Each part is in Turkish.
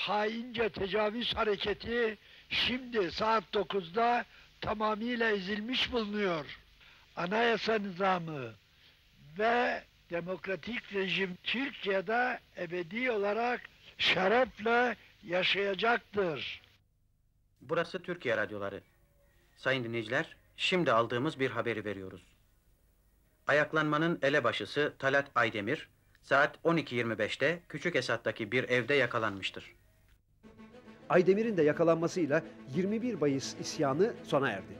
haince tecavüz hareketi şimdi saat 9'da tamamıyla ezilmiş bulunuyor. Anayasa nizamı ve demokratik rejim Türkiye'de ebedi olarak şerefle yaşayacaktır. Burası Türkiye Radyoları. Sayın dinleyiciler, şimdi aldığımız bir haberi veriyoruz. Ayaklanmanın elebaşısı Talat Aydemir, saat 12.25'te Küçük Esat'taki bir evde yakalanmıştır. Aydemir'in de yakalanmasıyla 21 Mayıs isyanı sona erdi.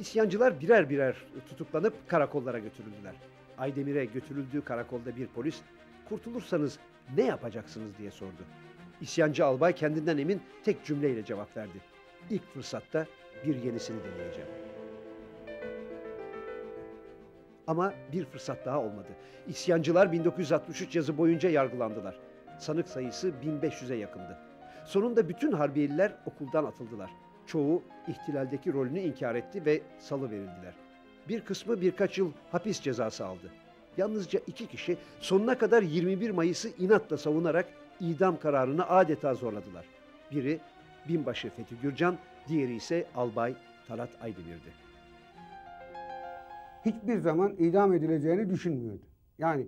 İsyancılar birer birer tutuklanıp karakollara götürüldüler. Aydemir'e götürüldüğü karakolda bir polis, kurtulursanız ne yapacaksınız diye sordu. İsyancı albay kendinden emin tek cümleyle cevap verdi. İlk fırsatta bir yenisini deneyeceğim. Ama bir fırsat daha olmadı. İsyancılar 1963 yazı boyunca yargılandılar. Sanık sayısı 1500'e yakındı. Sonunda bütün harbiyeliler okuldan atıldılar. Çoğu ihtilaldeki rolünü inkar etti ve salı verildiler. Bir kısmı birkaç yıl hapis cezası aldı. Yalnızca iki kişi sonuna kadar 21 Mayıs'ı inatla savunarak idam kararını adeta zorladılar. Biri binbaşı Fethi Gürcan, diğeri ise albay Talat Aydemir'di. hiçbir zaman idam edileceğini düşünmüyordu. Yani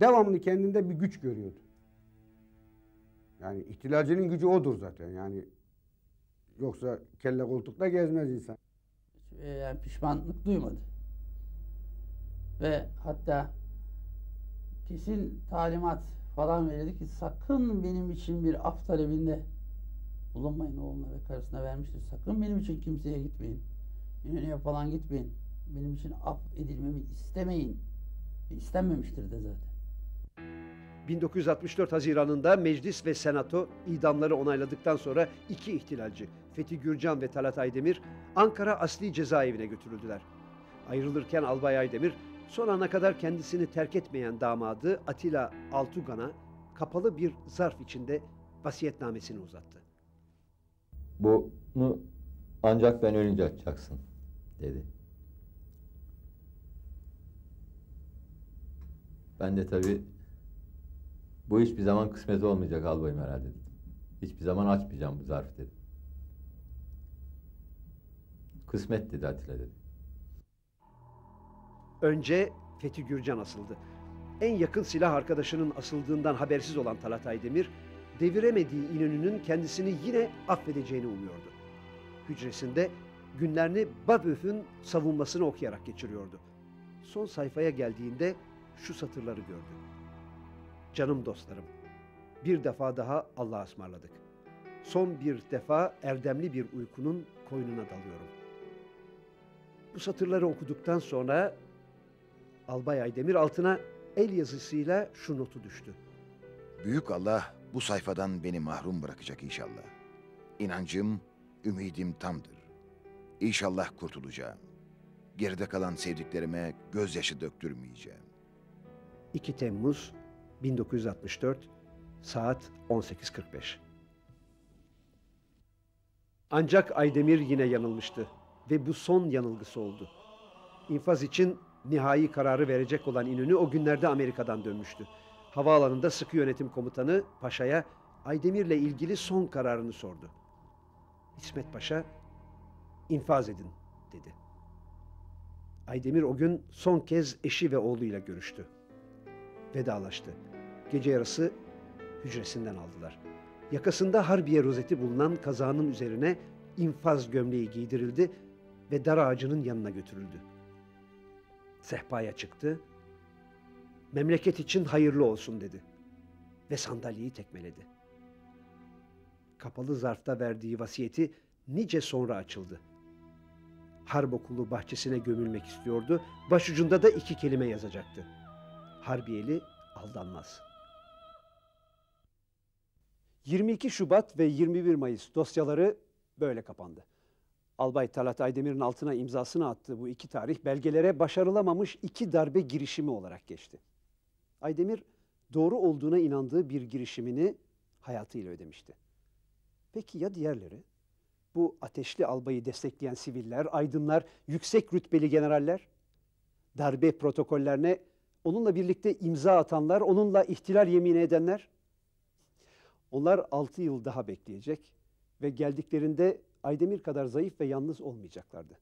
devamlı kendinde bir güç görüyordu. Yani ihtilalcinin gücü odur zaten. Yani yoksa kelle koltukta gezmez insan. yani pişmanlık duymadı. Ve hatta kesin talimat falan verildi ki sakın benim için bir af talebinde bulunmayın oğluna ve karısına vermiştir. Sakın benim için kimseye gitmeyin. İnönü'ye falan gitmeyin. Benim için af edilmemi istemeyin. İstenmemiştir de zaten. 1964 Haziran'ında meclis ve senato idamları onayladıktan sonra iki ihtilalci Fethi Gürcan ve Talat Aydemir Ankara Asli Cezaevine götürüldüler. Ayrılırken Albay Aydemir son ana kadar kendisini terk etmeyen damadı Atilla Altugan'a kapalı bir zarf içinde vasiyetnamesini uzattı. Bunu ancak ben ölünce açacaksın dedi. Ben de tabii bu hiçbir zaman kısmet olmayacak albayım herhalde dedim. Hiçbir zaman açmayacağım bu zarfı dedim. Kısmet dedi Atilla dedi. Önce Fethi Gürcan asıldı. En yakın silah arkadaşının asıldığından habersiz olan Talat Aydemir, deviremediği İnönü'nün kendisini yine affedeceğini umuyordu. Hücresinde günlerini Baböf'ün savunmasını okuyarak geçiriyordu. Son sayfaya geldiğinde şu satırları gördü. Canım dostlarım, bir defa daha Allah'a ısmarladık. Son bir defa erdemli bir uykunun koynuna dalıyorum. Bu satırları okuduktan sonra Albay Aydemir altına el yazısıyla şu notu düştü. Büyük Allah bu sayfadan beni mahrum bırakacak inşallah. İnancım, ümidim tamdır. İnşallah kurtulacağım. Geride kalan sevdiklerime gözyaşı döktürmeyeceğim. 2 Temmuz 1964 saat 18.45 Ancak Aydemir yine yanılmıştı ve bu son yanılgısı oldu. İnfaz için nihai kararı verecek olan İnönü o günlerde Amerika'dan dönmüştü. Havaalanında sıkı yönetim komutanı Paşa'ya Aydemir'le ilgili son kararını sordu. İsmet Paşa, infaz edin dedi. Aydemir o gün son kez eşi ve oğluyla görüştü. Vedalaştı. Gece yarısı hücresinden aldılar. Yakasında harbiye rozeti bulunan kazağının üzerine infaz gömleği giydirildi ve dar ağacının yanına götürüldü. Sehpaya çıktı. Memleket için hayırlı olsun dedi. Ve sandalyeyi tekmeledi. Kapalı zarfta verdiği vasiyeti nice sonra açıldı. Harp okulu bahçesine gömülmek istiyordu. Başucunda da iki kelime yazacaktı. Harbiyeli aldanmaz. 22 Şubat ve 21 Mayıs dosyaları böyle kapandı. Albay Talat Aydemir'in altına imzasını attığı bu iki tarih belgelere başarılamamış iki darbe girişimi olarak geçti. Aydemir doğru olduğuna inandığı bir girişimini hayatıyla ödemişti. Peki ya diğerleri? Bu ateşli albayı destekleyen siviller, aydınlar, yüksek rütbeli generaller? Darbe protokollerine onunla birlikte imza atanlar, onunla ihtilal yemini edenler? Onlar 6 yıl daha bekleyecek ve geldiklerinde Aydemir kadar zayıf ve yalnız olmayacaklardı.